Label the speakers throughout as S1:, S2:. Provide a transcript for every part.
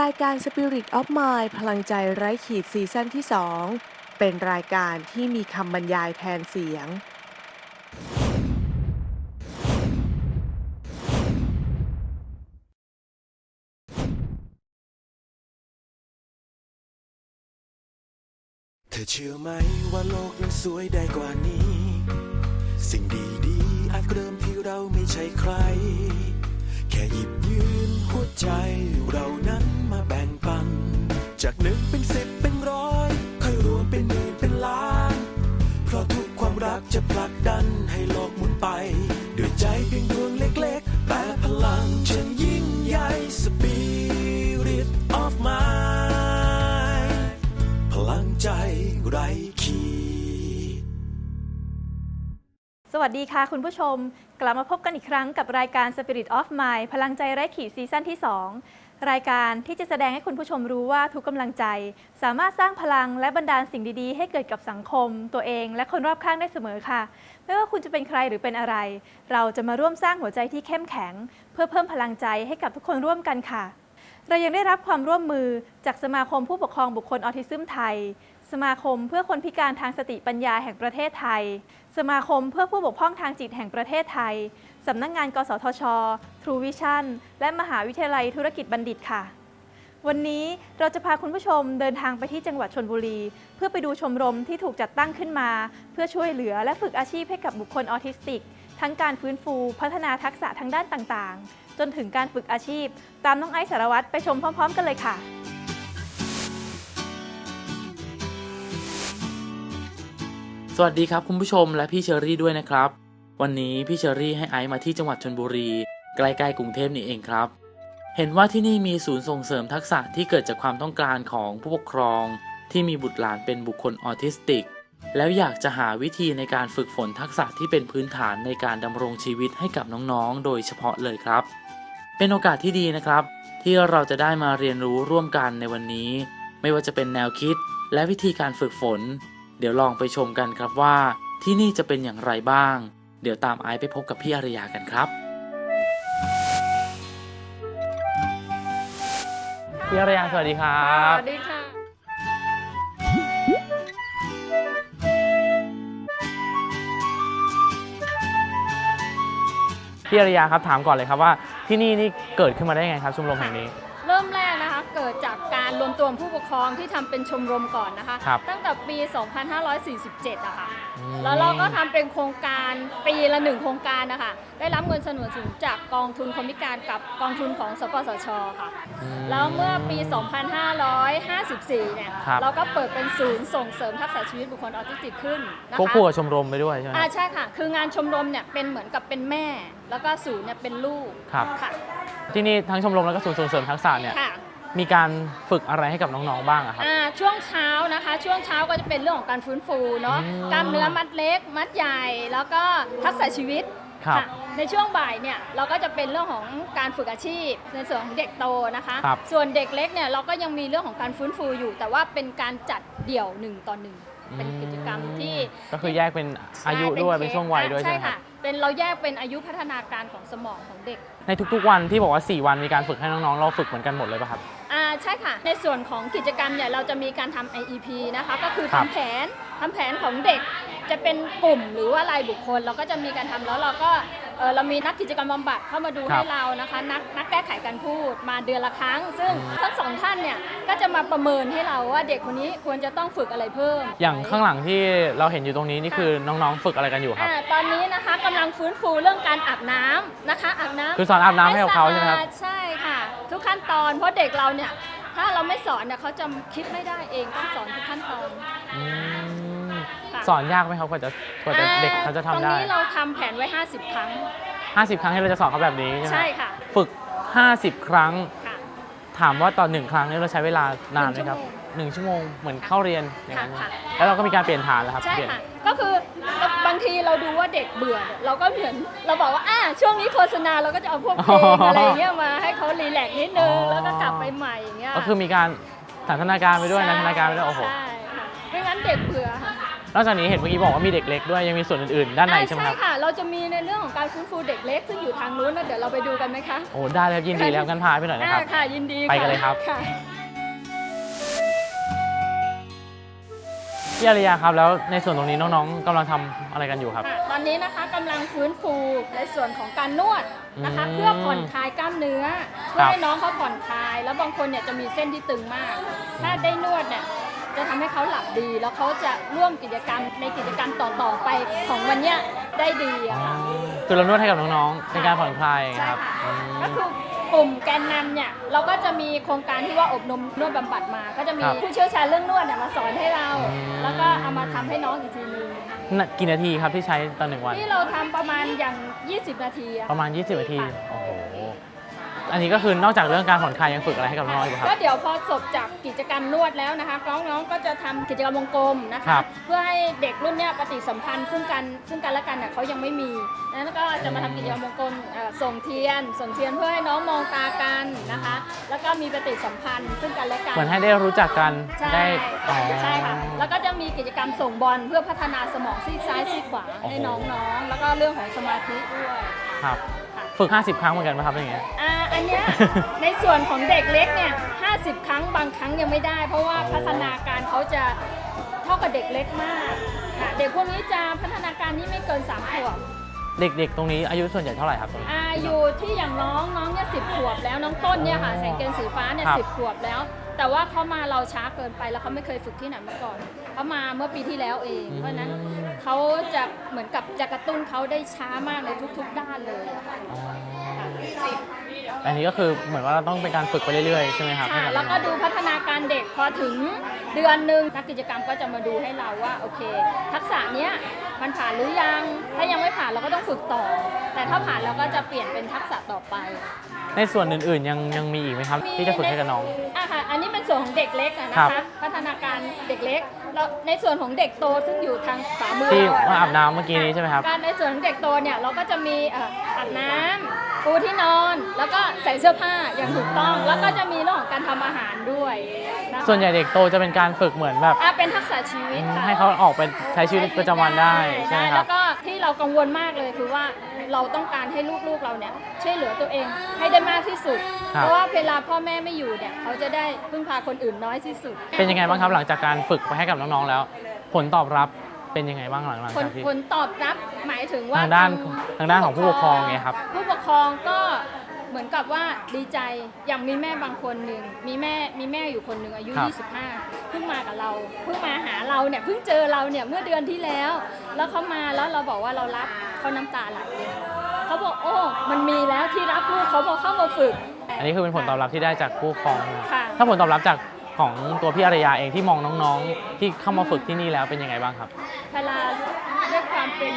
S1: รายการ Spirit of Mind พลังใจไร้ขีดซีซั่นที่ 2 เป็นรายการที่มีคำบรรยายแทนเสียง
S2: เธอเชื่อไหมว่าโลกนั้นสวยได้กว่านี้ สิ่งดีๆอาจเริ่มที่เราไม่ใช่ใคร แค่หยิบยืนหัวใจเรานั้นมาแบ่งปัน จากหนึ่งเป็นสิบเป็นร้อยค่อยรวมเป็นหมื่นเป็นล้าน เพราะทุกความรักจะผลักดันให้โลกหมุนไปด้วยใจเพียงดวงเล็กๆ แต่พลังฉันยิ่งใหญ่ Spirit of mine พลังใจไรขี
S3: สวัสดีค่ะคุณผู้ชม กลับมาพบกันอีกครั้งกับรายการ Spirit of Mind พลังใจไร้ขีดซีซั่นที่ 2 รายการที่จะแสดงให้คุณผู้ชมรู้ว่าทุกกำลังใจ สามารถสร้างพลังและบันดาลสิ่งดีๆ ให้เกิดกับสังคม ตัวเอง และคนรอบข้างได้เสมอค่ะ ไม่ว่าคุณจะเป็นใครหรือเป็นอะไร เราจะมาร่วมสร้างหัวใจที่เข้มแข็ง เพื่อเพิ่มพลังใจให้กับทุกคนร่วมกันค่ะ เรายังได้รับความร่วมมือจากสมาคมผู้ปกครองบุคคลออทิซึมไทย สมาคมเพื่อคนพิการทางสติปัญญาแห่งประเทศไทย สมาคมเพื่อผู้บกพร่องทางจิตแห่งประเทศไทย สำนักงงาน กสทช True Vision และมหาวิทยาลัยธุรกิจบัณฑิตค่ะ วันนี้เราจะพาคุณผู้ชมเดินทางไปที่จังหวัดชนบุรี เพื่อไปดูชมรมที่ถูกจัดตั้งขึ้นมา เพื่อช่วยเหลือและฝึกอาชีพให้กับบุคคลออทิสติก ทั้งการฟื้นฟูพัฒนาทักษะทางด้านต่างๆ จนถึงการฝึกอาชีพ ตามน้องไอซ์สารวัตรไปชมพร้อม ๆ กันเลยค่ะ
S4: สวัสดีครับคุณผู้ชมและพี่เชอรี่ด้วยนะครับ วันนี้พี่เชอรี่ให้ไอซ์มาที่จังหวัดชนบุรี ใกล้ๆกรุงเทพนี่เองครับ เห็นว่าที่นี่มีศูนย์ส่งเสริมทักษะที่เกิดจากความต้องการของผู้ปกครอง ที่มีบุตรหลานเป็นบุคคลออทิสติก แล้วอยากจะหาวิธีในการฝึกฝนทักษะที่เป็นพื้นฐานในการดำรงชีวิตให้กับน้องๆ โดยเฉพาะเลยครับ เป็นโอกาสที่ดีนะครับ ที่เราจะได้มาเรียนรู้ร่วมกันในวันนี้ ไม่ว่าจะเป็นแนวคิด และวิธีการฝึกฝน เดี๋ยวลองไปชมกันครับว่าที่นี่จะเป็นอย่างไรบ้าง เดี๋ยวตามไอซ์ไปพบกับพี่อารยากันครับ พี่อารยาสวัสดีครับ
S5: สวัสดีค่ะ
S4: พี่อารยาครับถามก่อนเลยครับว่าที่นี่นี่เกิดขึ้นมาได้ยังไงครับชมรมแห่งนี้
S5: เริ่มแรกนะคะ เกิดจาก การรวมตัวของผู้ปกครองที่ทำเป็นชมรมก่อนนะคะ
S4: ครับ
S5: ตั้งแต่ปี 2547อะค่ะ
S4: อืม
S5: แล้วเราก็ทำเป็นโครงการปีละหนึ่งโครงการนะคะ ได้รับเงินสนับสนุนจากกองทุนคนพิการกับกองทุนของสปสชค่ะ
S4: อืม
S5: แล้วเมื่อปี 2554 เนี่ย
S4: ครับ
S5: เราก็เปิดเป็นศูนย์ส่งเสริมทักษะชีวิตบุคคลออทิสติกขึ้นนะคะ
S4: ควบคู่กับชมรมไปด้วยใช่ไหม
S5: อ่าใช่ค่ะ คืองานชมรมเนี่ยเป็นเหมือนกับเป็นแม่ แล้วก็ศูนย์เนี่ยเป็นลูก
S4: ครับ
S5: ค่ะ
S4: ที่นี่ทั้งชมรมแล้วก็ศูนย์ส่งเสริมทักษะเนี่ย
S5: ค่ะ
S4: มีการฝึกอะไรให้กับน้องๆบ้างอะครับ
S5: อ่าช่วงเช้านะคะ ช่วงเช้าก็จะเป็นเรื่องของการฟื้นฟูเนาะ
S4: อืม
S5: กล้ามเนื้อมัดเล็ก มัดใหญ่ แล้วก็ทักษะชีวิต
S4: ครับ
S5: ค่ะในช่วงบ่ายเนี่ยเราก็จะเป็นเรื่องของการฝึกอาชีพ ในส่วนของเด็กโตนะคะ
S4: ครับ
S5: ส่วนเด็กเล็กเนี่ยเราก็ยังมีเรื่องของการฟื้นฟูอยู่ แต่ว่าเป็นการจัดเดี่ยวหนึ่งต่อหนึ่งเป็นกิจกรรมที่
S4: ก็คือแยกเป็นอายุด้วยเป็นช่วงวัยด้วยใช่ไหมครั
S5: ค่ะ
S4: บ
S5: เป็นเราแยกเป็นอายุพัฒนาการของสมองของเด็ก
S4: ในทุกๆวันที่บอกว่า 4 วันมีการฝึกให้น้องๆ เราฝึกเหมือนกันหมดเลยป่ะครับ
S5: อ่า ใช่ค่ะ ในส่วนของกิจกรรมเนี่ยเราจะมีการทำ IEP นะคะ ก็คือ
S4: ครับ
S5: ทำแผนทำแผนของเด็ก จะเป็นกลุ่มหรือว่ารายบุคคล เราก็จะมีการทำแล้วเราก็ เอ่อเรามีนักกิจกรรมบำบัดเข้ามาดูให้เรานะคะ นักนักแก้ไขการพูดมาเดือนละครั้ง ซึ่งทั้งสองท่านเนี่ยก็จะมาประเมินให้เราว่าเด็กคนนี้ควรจะต้องฝึกอะไรเพิ่ม
S4: อย่างข้างหลังที่เราเห็นอยู่ตรงนี้นี่คือน้องๆฝึกอะไรกันอยู่ครับ
S5: อ่าตอนนี้นะคะกำลังฟื้นฟูเรื่องการอาบน้ำนะคะอาบน้ำ
S4: คือสอนอาบน้ำให้กับเขาใช่ไหมครับ
S5: สะอาดใช่ค่ะ ทุกขั้นตอนเพราะเด็กเราเนี่ยถ้าเราไม่สอนเนี่ยเขาจะคิดไม่ได้เองต้องสอนทุกขั้นตอน
S4: อืม
S5: ค่ะ
S4: สอนยากไหมครับกว่าจะกว่าจะเด็กเขาจะทำ
S5: ตรง
S4: ได้
S5: นี้เราทำแผนไว้ 50 ครั้ง
S4: 50 ครั้งที่เราจะสอนเขาแบบนี้ใช่ไหม
S5: ใช่ค่ะ
S4: ฝึก 50 ครั้ง
S5: ค่ะ
S4: ถามว่าต่อหนึ่งครั้งนี่เราใช้เวลานานไหมครับ
S5: หนึ่งชั่วโมง
S4: หนึ่งชั่วโมงเหมือนเข้าเรียนอย่างนั้น
S5: ค่ะ
S4: แล้วเราก็มีการเปลี่ยนฐานแล้วครับ
S5: ใช่
S4: เปลี่ยน
S5: ค่ะ ก็คือบางทีเราดูว่าเด็กเบื่อเนี่ยเราก็เหมือนเราบอกว่าอ่าช่วงนี้โฆษณาเราก็จะเอาพวกเพลงอะไรอย่างเงี้ยมาให้เขารีแลกซ์นิดนึง
S4: อ๋อ
S5: แล้วก็กลับไปใหม่อย่างเงี้ย
S4: ก็คือมีการสันทนาการไปด้วยนันทนาการไปด้วยโอ้โห
S5: ใช่ค่ะไม่งั้นเด็กเบื่อค่ะ
S4: นอกจากนี้เห็นเมื่อกี้บอกว่ามีเด็กเล็กด้วยยังมีส่วนอื่นๆ ด้านในใช่ไหมครับ
S5: ใช่ค่ะ เราจะมีในเรื่องของการฟื้นฟูเด็กเล็ก ซึ่งอยู่ทางนู้นนะเดี๋ยวเราไปดูกันไหมคะ
S4: โอ้ได้แล้วยินดีแล้วกันพาไปหน่อยนะครับ
S5: อ่าค่ะยินดี
S4: ไปกันเลยครับ
S5: ค่ะ
S4: พี่อารยาครับแล้วในส่วนตรงนี้น้องๆกำลังทำอะไรกันอยู่ครับ
S5: ค่ะตอนนี้นะคะกำลังฟื้นฟูในส่วนของการนวดนะคะ
S4: อืม
S5: เพื่อผ่อนคลายกล้ามเนื้อเพื่อให้น้องเขาผ่อนคลาย แล้วบางคนเนี่ยจะมีเส้นที่ตึงมาก ถ้าได้นวดเนี่ยจะทำ ให้เขาหลับดี แล้วเขาจะร่วมกิจกรรมในกิจกรรมต่อๆไปของวันเนี้ยได้ดีอะค่ะ
S4: คือเรานวดให้กับน้องๆในการผ่อนคลาย
S5: ใช่
S4: ครับ
S5: ค่ะ
S4: อืม
S5: ก็คือกลุ่มแกนนำเนี่ยเราก็จะมีโครงการที่ว่าอบรมนวดบำบัดมา ก็จะมี
S4: ครับ
S5: ผู้เชี่ยวชาญเรื่องนวดเนี่ยมาสอนให้เรา
S4: อืม
S5: แล้วก็เอามาทำให้น้องอีกทีนึง
S4: น่ะกี่นาทีครับที่ใช้ต่อหนึ่งวัน
S5: ที่เราทำประมาณอย่าง 20 นาทีอะ
S4: ประมาณ 20 นาที
S5: ค่ะ
S4: โอ้โห อันนี้ก็คือนอกจากเรื่องการผ่อนคลายยังฝึกอะไรให้กับน้องๆอยู่ค
S5: ก็
S4: รับ
S5: เดี๋ยวพอจบจากกิจกรรมนวดแล้วนะคะน้องๆก็จะทำกิจกรรมวงกลมนะ
S4: ครั
S5: คะ
S4: บ
S5: เพื่อให้เด็กรุ่นเนี้ยปฏิสัมพันธ์ซึ่งกันซึ่งกันและกันเนี่ยเขายังไม่มีนั้นก็จะมาทำกิจกรรมวงกลมเอ่อส่งเทียน ส่งเทียนเพื่อให้น้องมองตากันนะคะ แล้วก็มีปฏิสัมพันธ์ซึ่งกันและกัน
S4: เหมือนให้ได้รู้จักกัน
S5: ใช่
S4: ได้อ๋อ
S5: ใช่ค่ะ แล้วก็จะมีกิจกรรมส่งบอลเพื่อพัฒนาสมองซีกซ้ายซีกขวา
S4: โอ้โห
S5: ให้น้องๆ แล้วก็เรื่องของสมาธิด้วย
S4: ครับ
S5: ค่ะ
S4: ฝึก 50 ครั้งเหมือนกันไหมครับอย่างเงี้ย
S5: อ่าอันเนี้ย ในส่วนของเด็กเล็กเนี่ย50 ครั้งบางครั้งยังไม่ได้ เพราะว่า
S4: โอ้
S5: พัฒนาการเขาจะเท่ากับเด็กเล็กมากค่ะเด็กพวกนี้จะพัฒนาการที่ไม่เกิน3ขวบ
S4: เด็กๆ ตรงนี้อายุส่วนใหญ่เท่าไหร่ครับตรงนี้
S5: อายุที่อย่างน้องน้องเนี่ยสิขวบแล้วน้องต้นเนี่ยค่ะแสงเกณฑ์สีฟ้าเนี่ย
S4: ครับ
S5: สิขวบแล้ว แต่ว่าเขามาเราช้าเกินไปแล้วเขาไม่เคยฝึกที่ไหนมาก่อนเขามาเมื่อปีที่แล้วเอง เพราะฉะนั้น เขาจะเหมือนกับจะกระตุ้นเขาได้ช้ามากในทุกๆด้านเลยอะค่ะ
S4: อ๋ออันนี้ก็คือเหมือนว่าเราต้องเป็นการฝึกไปเรื่อยๆใช่ไหมครับ
S5: ค่ะ
S4: ให้บ
S5: แล้วก็
S4: น้องๆ
S5: ดูพัฒนาการเด็กพอถึงเดือนหนึ่งนักกิจกรรมก็จะมาดูให้เราว่าโอเค ทักษะเนี้ยมันผ่านหรือยัง ถ้ายังไม่ผ่านเราก็ต้องฝึกต่อ แต่ถ้าผ่านเราก็จะเปลี่ยนเป็นทักษะต่อไป
S4: ในส่วนอื่นๆยังยังมีอีกไหมครับ ที่จะฝึกให้กับน้อง
S5: อะค่ะ อันนี้เป็นส่วนของเด็กเล็กอะนะ
S4: ครั
S5: คะ
S4: บ
S5: พัฒนาการเด็กเล็กแล้วในส่วนของเด็กโตซึ่งอยู่ทางขวามือ
S4: ที่
S5: เระ
S4: ว่าอาบน้ำเมื่อกี้นี้ใช่ไหมครับ
S5: การในส่วนของเด็กโตเนี่ยเราก็จะมีเอ่ออาบน้ำ ปูที่นอนแล้วก็ใส่เสื้อผ้าอย่างถูกต้อง แล้วก็จะมีเรื่องของการทำอาหารด้วยนะคะ
S4: ส่วนใหญ่เด็กโตจะเป็นการฝึกเหมือนแบบ
S5: อะเป็นทักษะชีวิตค่ะ
S4: ให้เขาออกไปใช้ชีวิตประจำวันได้ใช่ไหมค
S5: แล้
S4: รับ
S5: วก็ที่เรากังวลมากเลยคือว่าเราต้องการให้ลูกๆเราเนี่ยช่วยเหลือตัวเองให้ได้มากที่สุด
S4: ครับ
S5: เพราะว่าเวลาพ่อแม่ไม่อยู่เนี่ยเขาจะได้พึ่งพาคนอื่นน้อยที่สุด
S4: เป็นยังไงบ้างครับหลังจากการฝึกไปให้กับน้องๆแล้ว ผลตอบรับ เป็นยังไงบ้างหลัง
S5: ผล
S4: จากที่
S5: ผลตอบรับหมายถึงว่า
S4: ทางด้านทางด้านของผู้ปกครองไงครับ
S5: ผู้ปกครองก็เหมือนกับว่าดีใจอย่างมีแม่บางคนหนึ่งมีแม่มีแม่อยู่คนหนึ่งอายุ
S4: ครับ
S5: 25เพิ่งมากับเราเพิ่งมาหาเราเนี่ยเพิ่งเจอเราเนี่ยเมื่อเดือนที่แล้ว แล้วเขามาแล้วเราบอกว่าเรารับเขาน้ำตาไหลเลยเขาบอกโอ้ มันมีแล้วที่รับลูกเขาบอกเข้ามาฝึก
S4: อันนี้คือเป็นผลตอบรับที่ได้จากผู้ปกครอง
S5: ค่ะ
S4: ถ้าผลตอบรับจาก ของตัวพี่อารยาเองที่มองน้องๆ ที่เข้ามาฝึกที่นี่แล้วเป็นยังไงบ้างครับ
S5: เวลาด้วยความเป็น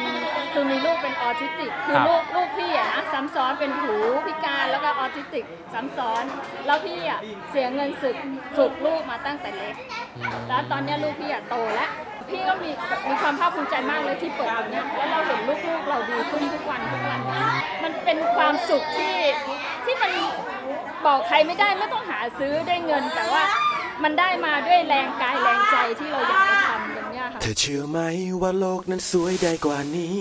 S5: คือมีลูกเป็นออทิสติก คือ
S4: ครับ
S5: ลูกลูกพี่อะนะซ้ำซ้อนเป็นหูพิการแล้วก็ออทิสติกซ้ำซ้อน แล้วพี่อะเสียเงินสึกฝึกลูกมาตั้งแต่เล็กแล้วตอนเนี้ยลูกพี่อะโตแล้ว พี่ก็มีแบบมีความภาคภูมิใจมากเลยที่เปิดตรงเนี้ยแล้วเราเห็นลูกๆเราดีขึ้นทุกวันทุกวัน มันเป็นความสุขที่ที่มันบอกใครไม่ได้ไม่ต้องหาซื้อด้วยเงิน แต่ว่า มันได้มาด้วยแรงกายแรงใจที่เราอยากจะทำตรงเนี้ยค่ะ
S2: เธอเชื่อไหมว่าโลกนั้นสวยได้กว่านี้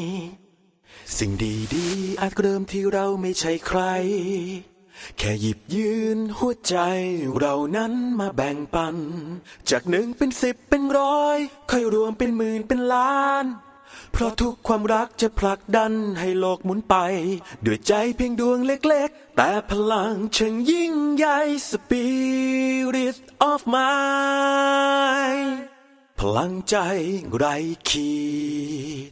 S2: สิ่งดีๆ อาจเริ่มที่เราไม่ใช่ใคร แค่หยิบยืนหัวใจเรานั้นมาแบ่งปัน จากหนึ่งเป็นสิบเป็นร้อย ค่อยรวมเป็นหมื่นเป็นล้าน เพราะทุกความรักจะผลักดันให้โลกหมุนไป ด้วยใจเพียงดวงเล็กๆ แต่พลังช่างยิ่งใหญ่ Spirit of mine พลังใจไรขีด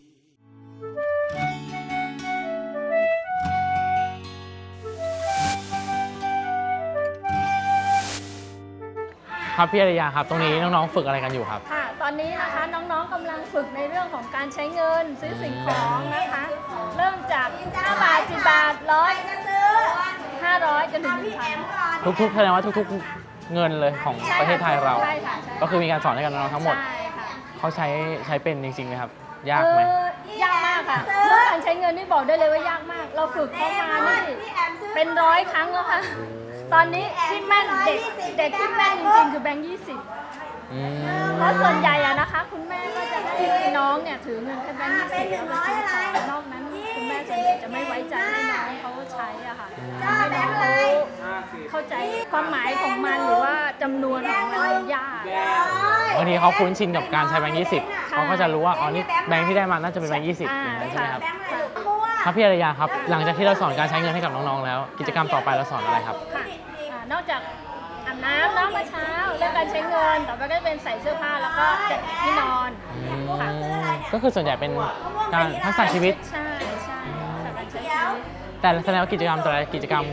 S4: ครับพี่อารยาครับ ตรงนี้น้องๆฝึกอะไรกันอยู่ครับ
S5: ค่ะ ตอนนี้นะคะน้องๆกำลังฝึกในเรื่องของการใช้เงินซื้อสิ่งของนะคะ เริ่มจาก5บาท10บาทร้อย500จนถึง1,000
S4: ทุกๆแสดงว่าทุกๆเงินเลยของประเทศไทยเรา
S5: ใช่ค่ะใช่
S4: ก็คือมีการสอนให้กับน้องๆทั้งหมด
S5: ใช่ค่ะ
S4: เขาใช้ใช้เป็นจริงๆไหมครับ ยากไหม
S5: เออยากมากค่ะเรื่องการใช้เงินนี่บอกได้เลยว่ายากมาก เราฝึกเขามานี่เป็นร้อยครั้งแล้วค่ะ ตอนนี้ที่แม่นเด็กเด็กที่แม่นจริงๆคือแบงค์ยี่สิบ
S4: อืม
S5: เพราะส่วนใหญ่อะนะคะ คุณแม่ก็จะให้น้องเนี่ยถือเงินแค่แบงค์ยี่สิบเอาไปซื้อของนอกนั้นคุณแม่ส่วนใหญ่จะไม่ไว้ใจให้น้องเขาใช้อะค่ะให้น้องเขาเข้าใจความหมายของมันหรือว่าจำนวนของมันยาก
S4: บางทีเขาคุ้นชินกับการใช้แบงค์ยี่สิบเขาก็จะรู้ว่าอ๋อนี่แบงค์ที่ได้มาน่าจะเป็นแบงค์ยี่สิบ
S5: อ่า
S4: อย่างนั้นใช่ไหมครับ
S5: ค่ะ
S4: ครับพี่อารยาครับ หลังจากที่เราสอนการใช้เงินให้กับน้องๆแล้ว กิจกรรมต่อไปเราสอนอะไรครับ
S5: ค่ะอ่านอกจากอาบ น้ำเน้องมาเช้าเรื่องการใช้เงิน ต่อไปก็จะเป็นใส่เสื้อผ้าแล้วก็จัดที่นอนค่ะ
S4: ก็คือส่วนใหญ่เป็นการทักษะชีวิต
S5: ใช่ใช่สำหรับการใช้ชีวิต
S4: แต่แสดงว่ากิจกรรมแต่ละกิจกรรม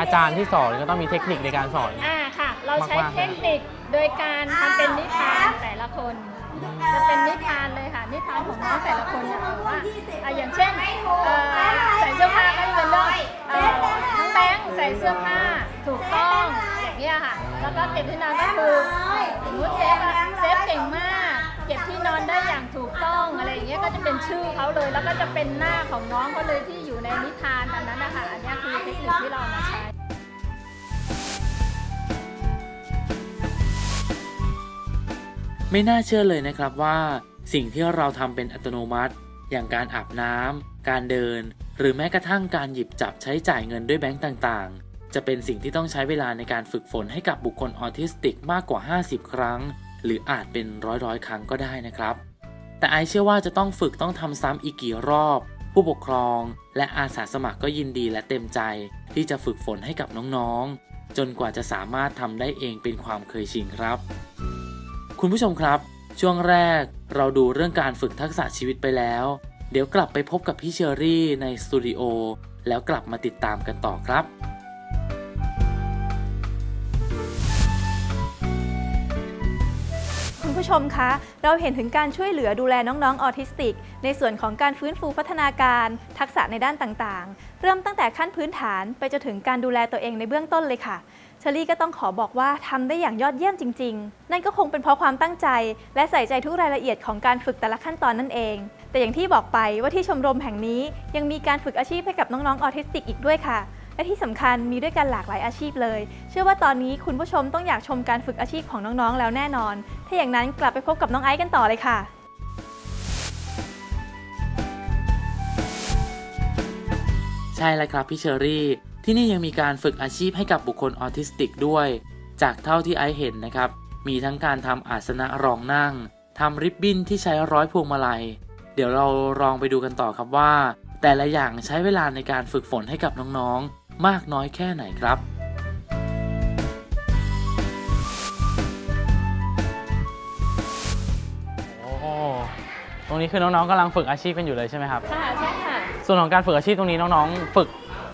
S4: อาจารย์ที่สอนก็ต้องมีเทคนิคในการสอน
S5: อ่าค่ะ เราใช้
S4: มากๆ
S5: เทคนิคโดยการทำเป็นนิทานแต่ละคน จะเป็นนิทานเลยค่ะนิทานของน้องแต่ละคนเนี่ยเออว่าอะอย่างเช่นเอ่อใส่เสื้อผ้าก็จะเป็นเรื่องเอ่อน้องแบงค์ใส่เสื้อผ้าถูกต้องอย่าง เงี้ยค่ะ แล้วก็เก็บที่นอนก็คือสมมติเซฟอะเซฟเก่งมาก เก็บที่นอนได้อย่างถูกต้องอะไรอย่างเงี้ยก็จะเป็นชื่อเขาเลย แล้วก็จะเป็นหน้าของน้องเขาเลยที่อยู่ในนิทานอันนั้นนะคะอันเนี้ยคือเทคนิคที่เรามาใช้
S4: ไม่น่าเชื่อเลยนะครับว่า สิ่งที่เราทำเป็นอัตโนมัติ อย่างการอาบน้ำการเดิน หรือแม้กระทั่งการหยิบจับใช้จ่ายเงินด้วยแบงก์ต่างๆ จะเป็นสิ่งที่ต้องใช้เวลาในการฝึกฝนให้กับบุคคลออทิสติกมากกว่า 50 ครั้ง หรืออาจเป็นร้อยๆ ครั้งก็ได้นะครับ แต่ไอเชื่อว่าจะต้องฝึกต้องทำซ้ำอีกกี่รอบ ผู้ปกครอง และอาสาสมัครก็ยินดีและเต็มใจ ที่จะฝึกฝนให้กับน้องๆ จนกว่าจะสามารถทำได้เองเป็นความเคยชินครับ คุณผู้ชมครับ ช่วงแรกเราดูเรื่องการฝึกทักษะชีวิตไปแล้ว เดี๋ยวกลับไปพบกับพี่เชอรี่ในสตูดิโอแล้วกลับมาติดตามกันต่อครับ
S3: ผู้ชมคะ เราเห็นถึงการช่วยเหลือดูแลน้องๆออทิสติก ในส่วนของการฟื้นฟูพัฒนาการ ทักษะในด้านต่างๆ เริ่มตั้งแต่ขั้นพื้นฐานไปจนถึงการดูแลตัวเองในเบื้องต้นเลยค่ะเชอรี่ก็ต้องขอบอกว่าทำได้อย่างยอดเยี่ยมจริง ๆ นั่นก็คงเป็นเพราะความตั้งใจ และใส่ใจทุกรายละเอียดของการฝึกแต่ละขั้นตอนนั่นเอง แต่อย่างที่บอกไปว่าที่ชมรมแห่งนี้ยังมีการฝึกอาชีพให้กับน้องๆออทิสติกอีกด้วยค่ะ และที่สำคัญมีด้วยกันหลากหลายอาชีพเลย เชื่อว่าตอนนี้คุณผู้ชมต้องอยากชมการฝึกอาชีพของน้องๆ แล้วแน่นอน ถ้าอย่างนั้นกลับไปพบกับน้องไอซ์กันต่อเลยค่ะ
S4: ใช่แล้วครับพี่เชอรี่ ที่นี่ยังมีการฝึกอาชีพให้กับบุคคลออทิสติกด้วย จากเท่าที่ไอซ์เห็นนะครับ มีทั้งการทำอาสนะรองนั่งทำริบบิ้นที่ใช้ร้อยพวงมาลัย เดี๋ยวเราลองไปดูกันต่อครับว่า แต่ละอย่างใช้เวลาในการฝึกฝนให้กับน้องๆ มากน้อยแค่ไหนครับโอ้โหตรงนี้คือน้องๆกำลังฝึกอาชีพกันอยู่เลยใช่ไหมครับ
S5: ค่ะ ใช่ค่ะ
S4: ส่วนของการฝึกอาชีพตรงนี้น้องๆ ฝึก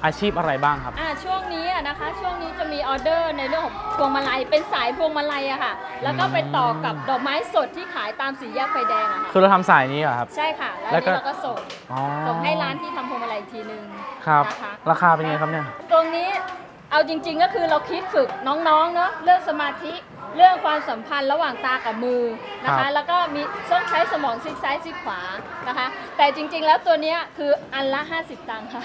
S4: อาชีพอะไรบ้างครับ
S5: อ่าช่วงนี้อะนะคะช่วงนี้จะมีออเดอร์ในเรื่องของพวงมาลัยเป็นสายพวงมาลัยอะค่ะ แล้วก็ไปต่อกับดอกไม้สดที่ขายตามสี่แยกไฟแดงอะค่ะ
S4: คือเราทำสายนี้เหรอครับ
S5: ใช่ค่ะ แล้ว
S4: แล้วก็
S5: นี่เราก็ส่ง
S4: อ๋อ
S5: ส่งให้ร้านที่ทำพวงมาลัยอีกทีนึง
S4: ครับ
S5: นะคะ
S4: ราคาเป็นไงครับเนี่ย
S5: ตรงนี้เอาจริง ๆ ก็คือเราคิดฝึกน้องๆ เนาะเรื่องสมาธิเรื่องความสัมพันธ์ระหว่างตากับมือนะ
S4: ครั
S5: คะ
S4: บ
S5: แล้วก็มีต้องใช้สมองซีกซ้ายซีกขวานะคะ แต่จริงๆ แล้วตัวเนี้ยคืออันละ 50 ตังค์ค่ะ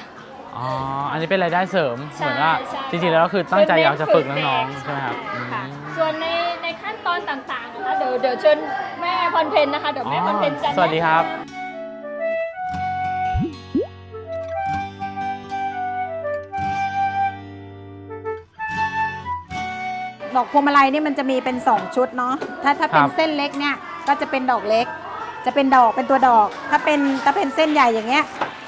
S4: อ๋อ อันนี้เป็นรายได้เสริม
S5: ใช่
S4: เหมือนว่า
S5: ใช่
S4: จริงๆแล้วก็คือตั้งใจอยากจะฝึก
S5: เด็
S4: น้องๆใช่ไหมครับอืม
S5: ค่ะส่วนในในขั้นตอนต่างๆนะคะเดี๋ยวเดี๋ยวเชิญแม่พรเพนนะคะเดี๋ยวแม่พรเพนจะ
S4: สวัสดีครับ
S5: แนะนำ
S6: ดอกพวงมาลัยนี่มันจะมีเป็น 2 ชุดเนาะถ้าถ้าเป็
S4: คนรับ
S6: เส้นเล็กเนี่ยก็จะเป็นดอกเล็ก จะเป็นดอกเป็นตัวดอก ถ้าเป็นถ้าเป็นเส้นใหญ่อย่างเงี้ย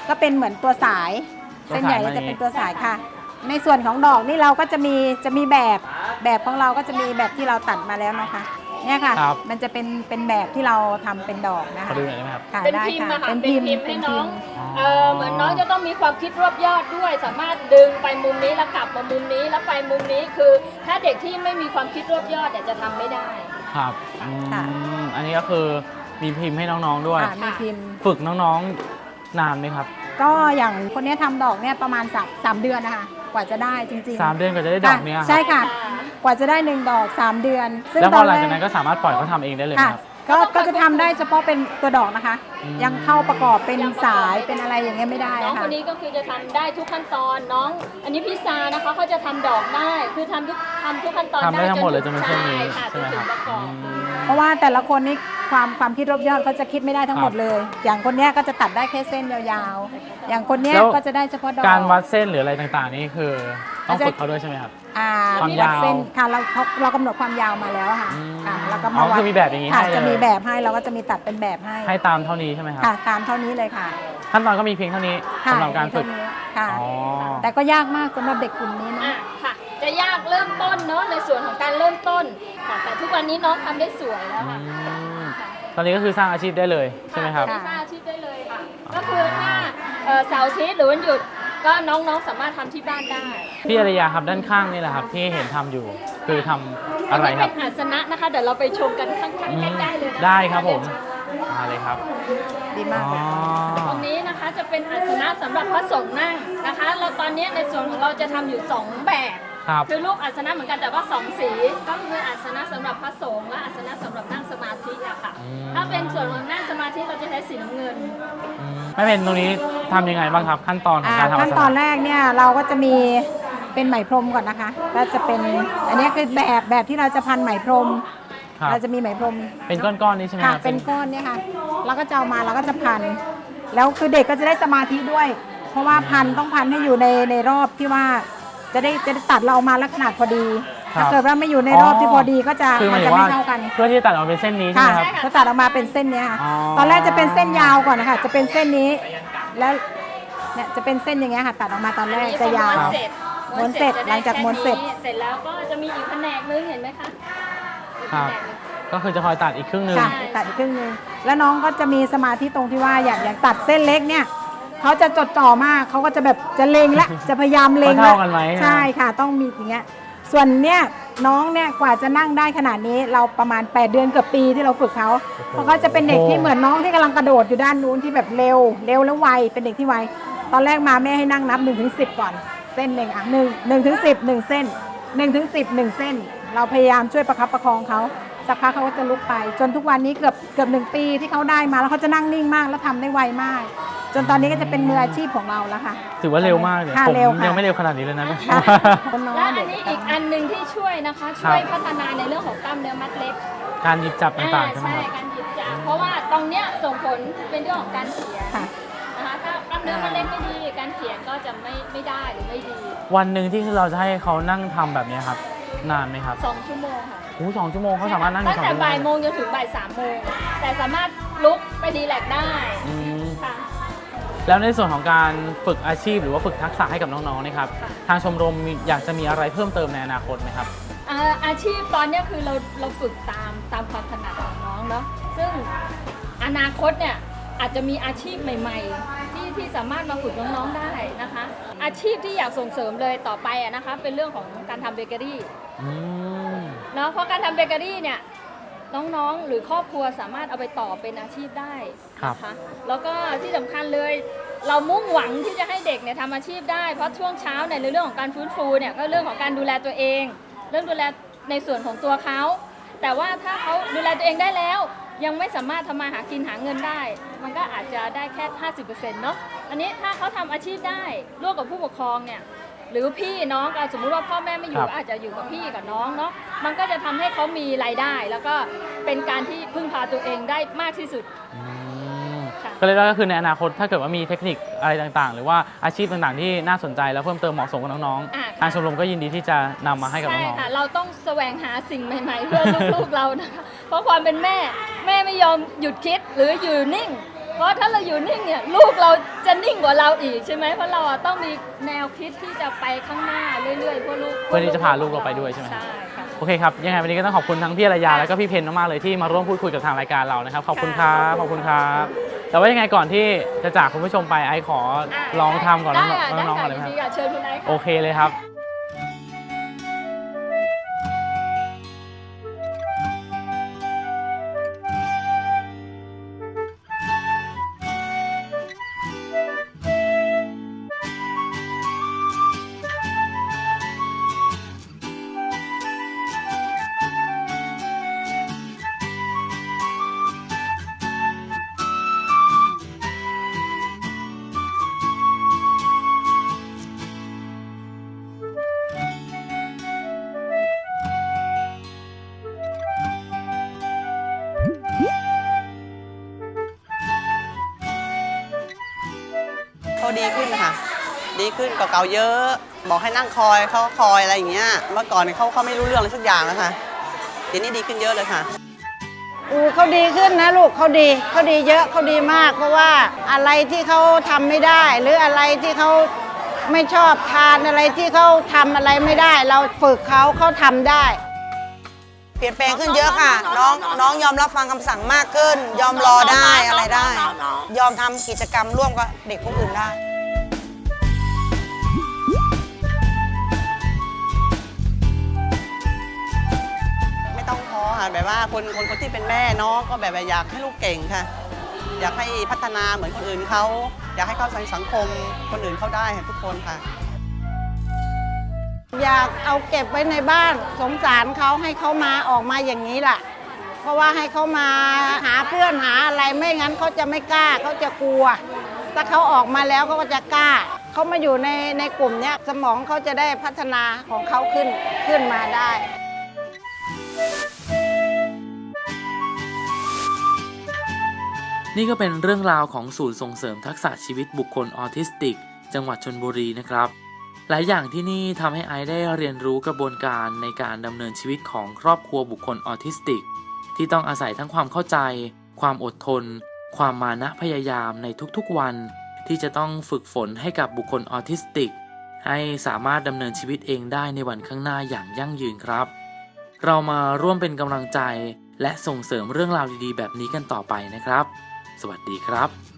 S6: ก็เป็นเหมือนตัวสาย
S4: ตัวสาย
S6: เส้นใหญ่
S4: มาอย่างงี้
S6: จะเป็นตัวสายค่ะ ในส่วนของดอกนี่เราก็จะมีจะมีแบบแบบของเราก็จะมีแบบที่เราตัดมาแล้วนะคะ เนี่ยค่ะ
S4: ครับ
S6: มันจะเป็นเป็นแบบที่เราทำเป็นดอกนะ
S4: ขอ
S6: คะ
S4: ดูหน่อยได้ไหมครับ
S6: ค่ะ
S5: เป็น
S6: ได้
S5: พิมพ์
S6: ค่ะ
S5: อะค่ะ
S6: เป็น
S5: เป็น
S6: พิมพ์
S5: พิมพ์ให้
S6: เป็น
S5: น้
S6: พิ
S5: อง
S6: มพ์
S5: เออเหมือนน้องจะต้องมีความคิดรวบยอดด้วย สามารถดึงไปมุมนี้แล้วกลับมามุมนี้แล้วไปมุมนี้คือ ถ้าเด็กที่ไม่มีความคิดรวบยอดเนี่ยจะทำไม่ได้
S4: ครับอืม
S6: ค่ะ
S4: อันนี้ก็คือมีพิมพ์ให้น้องๆด้วย
S6: ค่ะมีพิมพ์
S4: ฝึกน้องๆนานไหมครับ
S6: ก็อย่างคนเนี้ยทำดอกเนี่ยประมาณสามสามเดือนนะคะกว่าจะได้จริงๆ
S4: สามเดือนกว่าจะได้ดอกเนี้ย
S6: ค่ะ
S4: ค
S6: ใช่
S4: รับ
S6: ค่ะ กว่าจะได้หนึ่งดอก3เดือนซึ่ง
S4: แล้วพ
S6: ต
S4: อ
S6: อน
S4: หลัง
S6: แร
S4: จากนั้น
S6: ก
S4: ก็สามารถปล่อยเขาทำเองได้เลยไหม
S6: ค่ะ
S4: ครับ
S6: ก็ก็จะทำได้เฉพาะเป็นตัวดอกนะคะ
S4: อืม
S6: ยังเข้าประกอบเป็นสายเป็นอะไรอย่างเงี้ยไม่ได้
S5: น้อง
S6: ค่ะ
S5: คนนี้ก็คือจะทำได้ทุกขั้นตอนน้อง อันนี้พี่ซานะคะเขาจะทำดอกได้คือทำทุกทำทุกขั้นตอน
S4: ทำได้ทั้งหมดเลยจนเป็น
S5: ใช่
S4: เช่นนี้
S5: ค่ะ
S4: ใช่ไหม
S5: จน
S4: ค
S5: ถึ
S4: รับ
S5: งประกอบ
S4: อืม
S6: เพราะว่าแต่ละคนนี่ความความคิดรอบยอดเขาจะคิดไม่ได้ทั้งหมด
S4: ครับ
S6: เลย อย่างคนเนี้ยก็จะตัดได้แค่เส้นยาวๆ อย่างคนเนี้ย
S4: แล้ว
S6: ก็จะได้เฉพาะดอก
S4: การวัดเส้นหรืออะไรต่างๆ นี่คือ ต้อง
S6: อาจจะ
S4: ฝึกเขาด้วยใช่ไหมครับ
S6: อ่า
S4: ความ
S6: วัด
S4: ยาว
S6: เส้นค่ะเราเขาเรากำหนดความยาวมาแล้วอะค่ะ
S4: อืม
S6: ค่ะแล้วก็
S4: อ๋
S6: มา
S4: อ
S6: วัด
S4: คือมีแบบอย่างงี้
S6: ค่ะ
S4: ให้เลย
S6: จะมีแบบให้เราก็จะมีตัดเป็นแบบให้
S4: ให้ตามเท่านี้ใช่ไหมครับ
S6: ค่ะตามเท่านี้เลยค่ะ
S4: ขั้นตอนก็มีเพียงเท่านี้
S6: ค่ะ
S4: สำหรับการฝึก
S6: มีเท่นี้ค่ะ
S4: อ๋อ
S6: แต่ก็ยากมากสำหรับเด็กกลุ่มนี้นะ
S5: อะค่ะ จะยากเริ่มต้นเนาะในส่วนของการเริ่มต้นค่ะแต่ทุกวันนี้น้องทำได้สวยแล้ว
S4: อื
S5: ค่ะ
S4: มตอนนี้ก็คือสร้างอาชีพได้เลยใช่ไหมครับะ
S5: สร้างอาชีพได้เลยค่ะ ก็คือถ้าเอ่อเสาร์อาทิตย์หรือวันหยุด ก็น้องๆสามารถทำที่บ้านได้
S4: พี่อารยาครับด้านข้างนี่แหละครับ ที่เห็นทำอยู่ คือทำอะไรครับ
S5: เป็นอาสนะนะคะ เดี๋ยวเราไปชมกันข้าง
S4: อืม
S5: ๆใกล้ๆเลยนะะ
S4: ได้ครับผมมาเลยครับ
S6: ดีมาก
S4: อ๋อ
S6: เลย
S5: ตรงนี้นะคะจะเป็นอาสนะสำหรับพระสงฆ์นั่งนะคะ เราตอนนี้ในส่วนของเราจะทำอยู่2แบบ
S4: ครับ
S5: คือรูปอาสนะเหมือนกันแต่ว่าสองสีก็คืออาสนะสำหรับพระสงฆ์และอาสนะสำหรับนั่งสมาธิอะค่ะ
S4: อืม
S5: ถ้าเป็นส่วนของนั่งสมาธิเราจะใช้สีน้ำเงิน
S4: อืม ไม่เป็นตรงนี้ทำยังไงบ้างครับขั้นตอนของ
S6: อ่า
S4: การทำ
S6: ขั้นตอนแรกเนี่ยเราก็จะมีเป็นไหมพรมก่อนนะคะก็จะเป็นอันนี้คือแบบแบบที่เราจะพันไหมพรม
S4: ครับ
S6: เราจะมีไหมพรม
S4: เป็นก้อนๆนี้ใช่ไหม
S6: ค่ะ
S4: ครับ
S6: เป็นก้อนเนี่ยค่ะเราก็จะเอามาเราก็จะพัน แล้วคือเด็กก็จะได้สมาธิด้วย เพราะว่าพันต้องพันให้อยู่ในในรอบที่ว่าจะได้จะได้ตัดเราออกมาแล้วขนาดพอดี ถ้าเกิดว่าไม่อยู่ในรอบที่พอดีก็จะ
S4: คือห
S6: มั
S4: มานยถึ
S6: จะ
S4: ง
S6: ไม่
S4: ว่า
S6: เท่ากัน
S4: เพื่อที่จะตัดออกเป็นเส้นนี้ใช่
S6: ค่ะ
S4: ไหมครับ
S6: จะตัดออกมาเป็นเส้นเนี้ยค่ะ
S4: อ๋อ
S6: ตอนแรกจะเป็นเส้นยาวก่อนนะคะ จะเป็นเส้นนี้ แล้วเนี่ยจะเป็นเส้นอย่างเงี้ยค่ะ ตัดออกมาตอนแรกจะยาว
S5: อันนี้พอม้วนเสร็จ
S6: ม้วนเสร็จหลังจากม้วนเสร็จ
S5: เสร็จแล้วก็จะมีอีกแผนกนึงเห็นไหมคะอีก
S4: ค
S5: แผ
S4: รับ
S5: นกหนึ่ง
S4: ก็คือจะคอยตัดอีกครึ่งหนึ่ง
S6: ค่ะ ตัดอีกครึ่งหนึง แล้วน้องก็จะมีสมาธิตรงที่ว่าอย่างอย่างตัดเส้นเล็กเนี่ย เขาจะจดจ่อมาก เขาก็จะแบบจะเลงและ จะพยายามเลง
S4: เท่ากันไหม
S6: ใช่ค่ะ ต้องมีอย่างเงี้ย ส่วนเนี่ยน้องเนี่ยกว่าจะนั่งได้ขนาดนี้เราประมาณ 8 เดือนเกือบปีที่เราฝึกเขาเพราะเขาจะเป็นเด็กที่เหมือนน้องที่กำลังกระโดดอยู่ด้านนู้นที่แบบเร็ว เร็วแล้วไวเป็นเด็กที่ไวตอนแรกมาแม่ให้นั่งนับ1นถึงสิก่อน เส้นหนึ่งอะหนึ่งหนึ่งถึงสิบหนึ่งเส้นหนึ่งถึงสิบหนึ่งเส้น เราพยายามช่วยประคับประคองเขา สักพักเขาก็จะลุกไป จนทุกวันนี้เกือบเกือบหนึ่งปีที่เขาได้มาแล้วเขาจะนั่งนิ่งมากแล้วทำได้ไวมาก จนตอนนี้ก็จะเป็นมืออาชีพของเราแล้วค่ะ
S4: ถือว่าเร็วมากเลย
S6: ค่ะ
S4: ผม
S6: เร็วค่ะ
S4: ยังไม่เร็วขนาดนี้เลยนะ
S6: ค่ะคนน้อ
S5: และ
S6: ย
S5: อั
S6: เด็
S5: น
S6: ก
S5: นี้อีกอันหนึ่งที่ช่วยนะคะ ช่วยพัฒนาในเรื่องของกล้ามเนื้อมัดเล็ก
S4: การหยิบจับต่างๆใช่ไหม
S5: ใช่
S4: ครับ
S5: การหยิบจับเพราะว่าตรงเนี้ยส่งผลเป็นเรื่องของการเขียน
S6: ค่ะ
S5: นะคะถ้ากล้ามเนื้อมัดเล็กไม่ดีการเขียนก็จะไม่ไม่ได้หรือไม่ดี
S4: วันหนึ่งที่เราจะให้เขานั่งทำแบบนี้ครับ นานไหมครับ
S5: สองชั่วโมงค่ะ
S4: โอ้สองชั่วโมงเขาสามารถนั่งอ
S5: ตั้
S4: ยู่
S5: ง
S4: สอง
S5: แต่
S4: ชั่วโม
S5: บ่าย
S4: ง
S5: โมงจนถึงบ่ายสามโมงแต่สามารถลุกไปรีแลกซ์ได้
S4: อืม
S5: ค่ะ
S4: แล้วในส่วนของการฝึกอาชีพ หรือว่าฝึกทักษะให้กับน้องๆนะครับ
S5: ค่ะ
S4: ทางชมรมมีอยากจะมีอะไรเพิ่มเติมในอนาคตไหมครับ
S5: อ่าอาชีพตอนเนี้ยคือเราเราฝึกตามตามความถนัดของน้องเนาะซึ่งอนาคตเนี่ย อาจจะมีอาชีพใหม่ ๆ ที่ที่สามารถมาฝึกน้องๆได้นะคะ อาชีพที่อยากส่งเสริมเลยต่อไปอะนะคะ เป็นเรื่องของการทำเบเกอรี่
S4: อืม
S5: เนาะเพราะการทำเบเกอรี่เนี่ยน้องๆหรือครอบครัวสามารถเอาไปต่อเป็นอาชีพได้นะคะแล้วก็ที่สำคัญเลย เรามุ่งหวังที่จะให้เด็กเนี่ยทำอาชีพได้เพราะช่วงเช้าในยเรื่องของการฟื้นฟูเนี่ยก็เรื่องของการดูแลตัวเอง เรื่องดูแลในส่วนของตัวเขาแต่ว่าถ้าเขาดูแลตัวเองได้แล้ว ยังไม่สามารถทำมาหากินหาเงินได้ มันก็อาจจะได้แค่ 50%เนาะอันนี้ถ้าเขาทำอาชีพได้ร่วมกับผู้ปกครองเนี่ยหรือพี่น้องก็สมมุติว่าพ่อแม่ไม่อยู่ก็อาจจะอยู่กับพี่กับน้องเนาะมันก็จะทำให้เขามีรายได้ แล้วก็เป็นการที่พึ่งพาตัวเองได้มากที่สุด
S4: อืม
S5: ค่ะ
S4: ก็เลยกว่าก็คือในอนาคตถ้าเกิดว่ามีเทคนิคอะไรต่างๆ หรือว่าอาชีพต่างๆที่น่าสนใจแล้วเพิ่มเติมเหมาะสมกับน้อง
S5: อะ
S4: ๆทางชมรมก็ยินดีที่จะนำมาให้กับ
S5: ใช่
S4: น้อง
S5: ค่ะ เราต้องแสวงหาสิ่งใหม่ ๆ เพื่อลูกๆเรานะคะ เพราะความเป็นแม่แม่ไม่ยอมหยุดคิดหรืออยู่นิ่ง เพราะถ้าเราอยู่นิ่งเนี่ยลูกเราจะนิ่งกว่าเราอีกใช่ไหมเพราะเราอะต้องมีแนวคิดที่จะไปข้างหน้าเรื่อยๆเพื่อลูก
S4: เพื่อที่จะพาลูกเราไปด้วยใช่ไหม
S5: ใช่ค่ะ
S4: ๆโอเคครับยังไงวันนี้ก็ต้องขอบคุณทั้งพี่อารยา
S5: ค่ะ
S4: แล้วก็พี่เพนมากๆเลยที่มาร่วมพูดคุยกับทางรายการเรานะครับขอบคุณค
S5: ค่ะ
S4: รับขอบคุณครับ แต่ว่ายังไงก่อนที่จะจากคุณผู้ชมไปไอขอลองทำก่อนน้
S5: ได้
S4: อง
S5: ค่ะ
S4: ๆน้องๆก่อน
S5: ได้
S4: เลยไหมครับ
S5: ค่ะยินดีค่ะเชิญคุณไอซ์ค่ะ
S4: โอเคเลยครับ
S7: ดีขึ้นกว่าเก่าเยอะ บอกให้นั่งคอยเขาก็คอยอะไรอย่างเงี้ย เมื่อก่อนเนี่ยเขาเขาไม่รู้เรื่องอะไรสักอย่างแล้วค่ะเดี๋ยวนี้ดีขึ้นเยอะเลยค่ะ
S8: อูเขาดีขึ้นนะลูกเขาดีเขาดีเยอะเขาดีมาก เพราะว่าอะไรที่เขาทำไม่ได้ หรืออะไรที่เขาไม่ชอบทานอะไรที่เขาทำอะไรไม่ได้ เราฝึกเขาเขาทำได้
S9: เปลี่ยนแปลงขึ้นเยอะค่ะ น้องน้องยอมรับฟังคำสั่งมากขึ้น ยอมรอได้อะไรได้ ยอมทำกิจกรรมร่วมกับเด็กคนอื่นได้
S7: แบบว่าคนคนคนที่เป็นแม่เน้องก็แบบว่าอยากให้ลูกเก่งค่ะ อยากให้พัฒนาเหมือนคนอื่นเขาอยากให้เข้าสังคมคนอื่นเขาได้ค่ะทุกคนค่ะ
S8: อยากเอาเก็บไว้ในบ้านสงสารเขาให้เขามาออกมาอย่างนี้ล่ะ เพราะว่าให้เขามาหาเพื่อนหาอะไรไม่งั้นเขาจะไม่กล้าเขาจะกลัว ถ้าเขาออกมาแล้วเขาก็จะกล้า เขามาอยู่ในในกลุ่มเนี้ยสมองเขาจะได้พัฒนาของเขาขึ้นขึ้นมาได้
S10: นี่ก็เป็นเรื่องราวของศูนย์ส่งเสริมทักษะชีวิตบุคคลออทิสติก จังหวัดชนบุรีนะครับ หลายอย่างที่นี่ทำให้ไอซ์ได้เรียนรู้กระบวนการในการดำเนินชีวิตของครอบครัวบุคคลออทิสติก ที่ต้องอาศัยทั้งความเข้าใจ ความอดทน ความมานะพยายามในทุกๆวัน ที่จะต้องฝึกฝนให้กับบุคคลออทิสติก ให้สามารถดำเนินชีวิตเองได้ในวันข้างหน้าอย่างยั่งยืนครับ เรามาร่วมเป็นกำลังใจและส่งเสริมเรื่องราวดีๆ แบบนี้กันต่อไปนะครับ สวัสดีครับ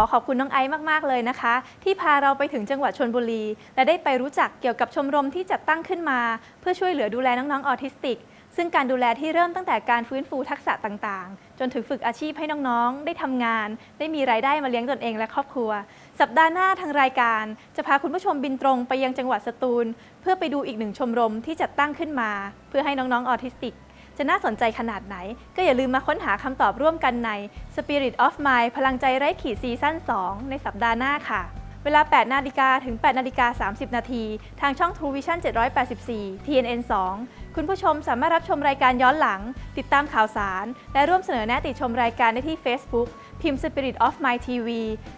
S3: องขอขอบคุณน้องไอซ์มาก ๆ เลยนะคะ ที่พาเราไปถึงจังหวัดชนบุรี และได้ไปรู้จักเกี่ยวกับชมรมที่จัดตั้งขึ้นมา เพื่อช่วยเหลือดูแลน้อง ๆ ออทิสติก ซึ่งการดูแลที่เริ่มตั้งแต่การฟื้นฟูทักษะต่าง ๆ จนถึงฝึกอาชีพให้น้อง ๆ ได้ทำงาน ได้มีรายได้มาเลี้ยงตนเองและครอบครัว สัปดาห์หน้าทางรายการ จะพาคุณผู้ชมบินตรงไปยังจังหวัดสตูล เพื่อไปดูอีกหนึ่งชมรมที่จัดตั้งขึ้นมา เพื่อให้น้องๆออทิสติก จะน่าสนใจขนาดไหน ก็อย่าลืมมาค้นหาคำตอบร่วมกันใน Spirit of Mind พลังใจไร้ขีดซีซั่น2 ในสัปดาห์หน้าค่ะ เวลา 8 นาฬิกาถึง 8 นาฬิกา 30 นาที ทางช่อง True Vision 784 TNN 2 คุณผู้ชมสามารถรับชมรายการย้อนหลัง ติดตามข่าวสาร และร่วมเสนอแนะติชมรายการได้ที่ Facebook พิมพ์ Spirit of My TV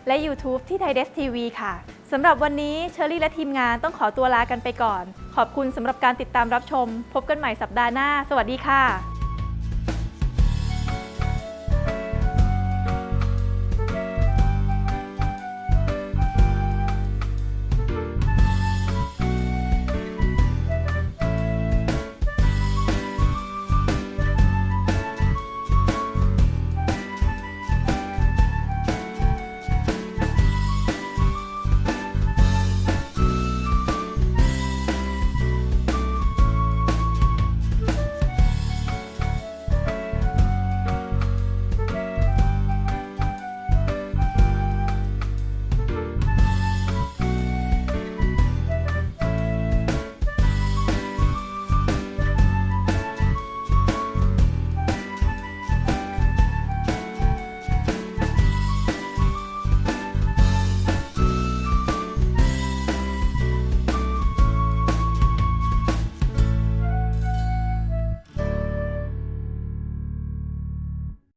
S3: และ YouTube ที่ Thai Desk TV ค่ะ สำหรับวันนี้เชอรี่และทีมงานต้องขอตัวลากันไปก่อน ขอบคุณสำหรับการติดตามรับชม พบกันใหม่สัปดาห์หน้า สวัสดีค่ะ